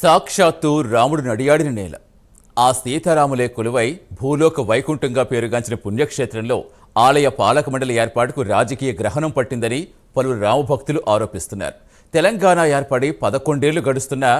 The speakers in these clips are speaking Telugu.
సాక్షాత్తు రాముడు నడియాడిన నేల. ఆ సీతారాములే కొలువై భూలోక వైకుంఠంగా పేరుగాంచిన పుణ్యక్షేత్రంలో ఆలయ పాలక మండలి ఏర్పాటుకు రాజకీయ గ్రహణం పట్టిందని పలువురు రామభక్తులు ఆరోపిస్తున్నారు. తెలంగాణ ఏర్పడి పదకొండేళ్ళు గడుస్తున్నా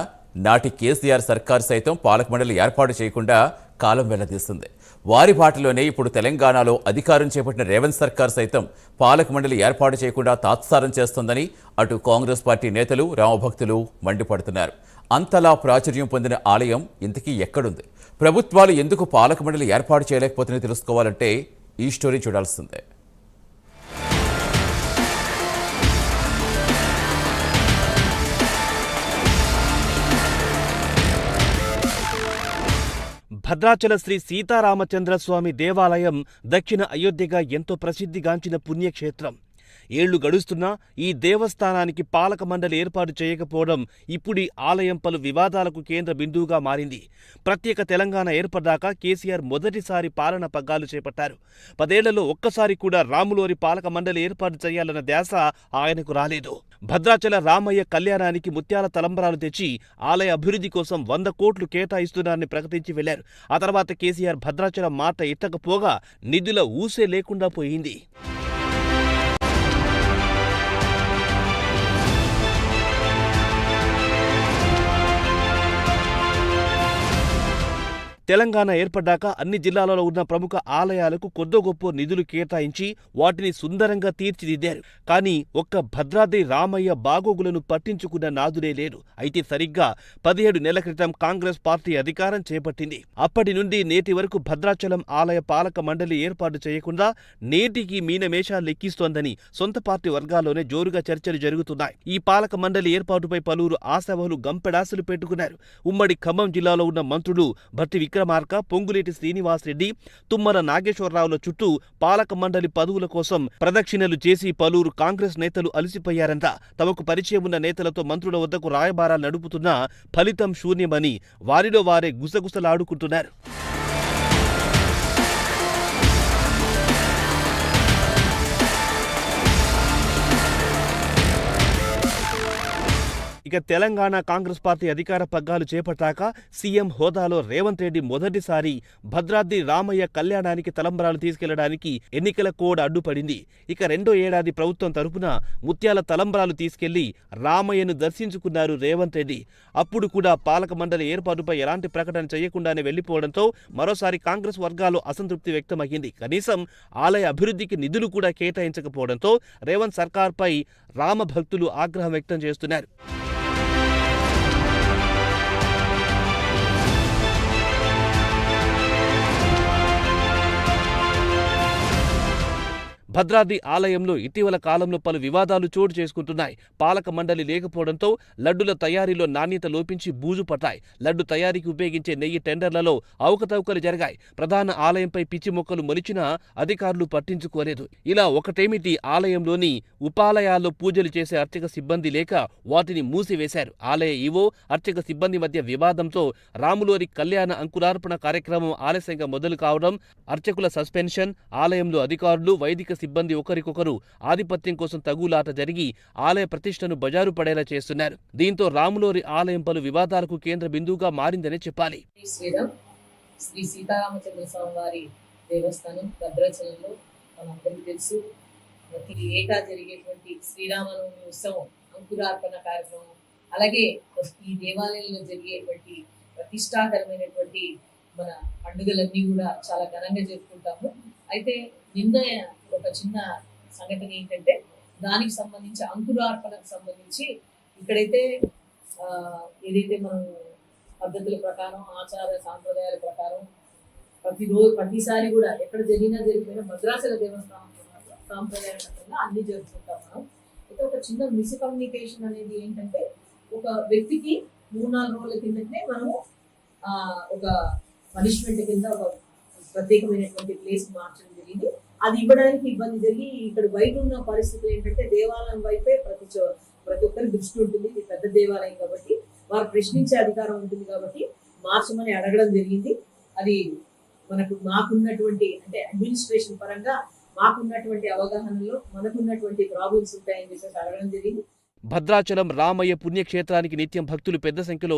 నాటి కేసీఆర్ సర్కారు సైతం పాలక మండలి ఏర్పాటు చేయకుండా కాలం వెళ్ళదీస్తుంది. వారి బాటలోనే ఇప్పుడు తెలంగాణలో అధికారం చేపట్టిన రేవంత్ సర్కార్ సైతం పాలక మండలి ఏర్పాటు చేయకుండా తాత్సారం చేస్తోందని అటు కాంగ్రెస్ పార్టీ నేతలు రామభక్తులు మండిపడుతున్నారు. అంతలా ప్రాచుర్యం పొందిన ఆలయం ఇంతకీ ఎక్కడుంది? ప్రభుత్వాలు ఎందుకు పాలక మండలి ఏర్పాటు చేయలేకపోతున్నాయో తెలుసుకోవాలంటే ఈ స్టోరీ చూడాల్సిందే. భద్రాచల శ్రీ సీతారామచంద్ర స్వామి దేవాలయం దక్షిణ అయోధ్యగా ఎంతో ప్రసిద్ధిగాంచిన పుణ్యక్షేత్రం. ఏళ్ళు గడుస్తున్నా ఈ దేవస్థానానికి పాలక మండలి ఏర్పాటు చేయకపోవడం ఇప్పుడీ ఆలయం పలు వివాదాలకు కేంద్ర బిందువుగా మారింది. ప్రత్యేక తెలంగాణ ఏర్పడ్డాక కేసీఆర్ మొదటిసారి పాలన పగ్గాలు చేపట్టారు. పదేళ్ళలో ఒక్కసారి కూడా రాములోరి పాలక మండలి ఏర్పాటు చేయాలన్న ధ్యాస ఆయనకు రాలేదు. భద్రాచల రామయ్య కళ్యాణానికి ముత్యాల తలంబరాలు తెచ్చి ఆలయ అభివృద్ధి కోసం వంద కోట్లు కేటాయిస్తున్నారని ప్రకటించి వెళ్ళారు. ఆ తర్వాత కేసీఆర్ భద్రాచలం మాట ఎత్తకపోగా నిధుల ఊసే లేకుండా పోయింది. తెలంగాణ ఏర్పడ్డాక అన్ని జిల్లాలలో ఉన్న ప్రముఖ ఆలయాలకు కొద్దో గొప్ప నిధులు కేటాయించి వాటిని సుందరంగా తీర్చిదిద్దారు. కానీ ఒక్క భద్రాద్రి రామయ్య బాగోగులను పట్టించుకున్న నాదుడే లేడు. అయితే సరిగ్గా పదిహేడు నెలల క్రితం కాంగ్రెస్ పార్టీ అధికారం చేపట్టింది. అప్పటి నుండి నేటి వరకు భద్రాచలం ఆలయ పాలక మండలి ఏర్పాటు చేయకుండా నేటికి మీనమేషాలు లెక్కిస్తోందని సొంత పార్టీ వర్గాల్లోనే జోరుగా చర్చలు జరుగుతున్నాయి. ఈ పాలక మండలి ఏర్పాటుపై పలువురు ఆశావహులు గంపెడాసులు పెట్టుకున్నారు. ఉమ్మడి ఖమ్మం జిల్లాలో ఉన్న మంత్రులు భట్టి వీరమార్క పొంగులేటి శ్రీనివాసరెడ్డి తుమ్మల నాగేశ్వరరావుల చుట్టూ పాలక మండలి పదవుల కోసం ప్రదక్షిణలు చేసి పలువురు కాంగ్రెస్ నేతలు అలసిపోయారంట. తమకు పరిచయం ఉన్న నేతలతో మంత్రుల వద్దకు రాయబారాలు నడుపుతున్నా ఫలితం శూన్యమని వారిలో వారే గుసగుసలాడుకుంటున్నారు. ఇక తెలంగాణ కాంగ్రెస్ పార్టీ అధికార పగ్గాలు చేపట్టాక సీఎం హోదాలో రేవంత్ రెడ్డి మొదటిసారి భద్రాద్రి రామయ్య కళ్యాణానికి తలంబరాలు తీసుకెళ్ళడానికి ఎన్నికల కోడ్ అడ్డుపడింది. ఇక రెండో ఏడాది ప్రభుత్వం తరపున ముత్యాల తలంబరాలు తీసుకెళ్ళి రామయ్యను దర్శించుకున్నారు రేవంత్ రెడ్డి. అప్పుడు కూడా పాలక మండలి ఏర్పాటుపై ఎలాంటి ప్రకటన చేయకుండానే వెళ్ళిపోవడంతో మరోసారి కాంగ్రెస్ వర్గాలు అసంతృప్తి వ్యక్తమయ్యింది. కనీసం ఆలయ అభివృద్ధికి నిధులు కూడా కేటాయించకపోవడంతో రేవంత్ సర్కార్పై రామ భక్తులు ఆగ్రహం వ్యక్తం చేస్తున్నారు. భద్రాద్రి ఆలయంలో ఇటీవల కాలంలో పలు వివాదాలు చోటు చేసుకుంటున్నాయి. పాలక మండలి లేకపోవడంతో లడ్డుల తయారీలో నాణ్యత లోపించి బూజు పట్టాయి లడ్డు తయారీకి ఉపయోగించే నెయ్యి టెండర్లలో అవకతవకలు జరిగాయి. ప్రధాన ఆలయంపై పిచ్చి మొక్కలు మొలిచినా అధికారులు పట్టించుకోలేదు. ఇలా ఒకటేమిటి? ఆలయంలోని ఉపాలయాల్లో పూజలు చేసే అర్చక సిబ్బంది లేక వాటిని మూసివేశారు. ఆలయ ఈవో అర్చక సిబ్బంది మధ్య వివాదంతో రాములోరి కళ్యాణ అంకురార్పణ కార్యక్రమం ఆలస్యంగా మొదలు కావడం అర్చకుల సస్పెన్షన్ ఆలయంలో అధికారులు వైదిక సిబ్బంది ఒకరికొకరు ఆధిపత్యం కోసం తగులాట జరిగి ఆలయ ప్రతిష్టను బజారు పడేలా చేస్తున్నారు. దీంతో రాములోరి ఆలయం పలు వివాదాలకు కేంద్ర బిందువుగా మారిందనే చెప్పాలి. శ్రీ సీతారామచంద్ర స్వామి వారి దేవస్థానం భద్రాచలంలో మనందరికీ తెలుసు. ప్రతి ఏటా జరిగేటువంటి శ్రీరామనవమి ఉత్సవం అంకురార్పణ కార్యక్రమం అలాగే ఈ దేవాలయంలో జరిగేటువంటి ప్రతిష్టాకరమైనటువంటి మన పండుగలన్నీ కూడా చాలా ఘనంగా జరుపుకుంటాము. అయితే నిన్న ఒక చిన్న సంఘటన ఏంటంటే దానికి సంబంధించి అంకురార్పణకు సంబంధించి ఇక్కడైతే ఏదైతే మనం పద్ధతుల ప్రకారం ఆచార సాంప్రదాయాల ప్రకారం ప్రతిరోజు ప్రతిసారి కూడా ఎక్కడ జరిగినా జరిగిపోయినా మద్రాసుల దేవస్థానం సాంప్రదాయాల ప్రకారంగా అన్ని జరుపుకుంటాం మనం. అయితే ఒక చిన్న మిస్కమ్యూనికేషన్ అనేది ఏంటంటే ఒక వ్యక్తికి మూడు నాలుగు రోజుల కిందనే మనము ఒక పనిష్మెంట్ కింద ఒక ప్రత్యేకమైనటువంటి ప్లేస్ మార్చడం జరిగింది. అది ఇవ్వడానికి ఇబ్బంది జరిగి ఇక్కడ బయట ఉన్న పరిస్థితులు ఏంటంటే దేవాలయం వైపే ప్రతి ప్రతి ఒక్కరి దృష్టి ఉంటుంది. ఇది పెద్ద దేవాలయం కాబట్టి వారు ప్రశ్నించే అధికారం ఉంటుంది కాబట్టి మార్చమని అడగడం జరిగింది. అది మనకు మాకున్నటువంటి అంటే అడ్మినిస్ట్రేషన్ పరంగా మాకున్నటువంటి అవగాహనలో మనకున్నటువంటి ప్రాబ్లమ్స్ ఉంటాయని చెప్పేసి అడగడం జరిగింది. భద్రాచలం రామయ్య పుణ్యక్షేత్రానికి నిత్యం భక్తులు పెద్ద సంఖ్యలో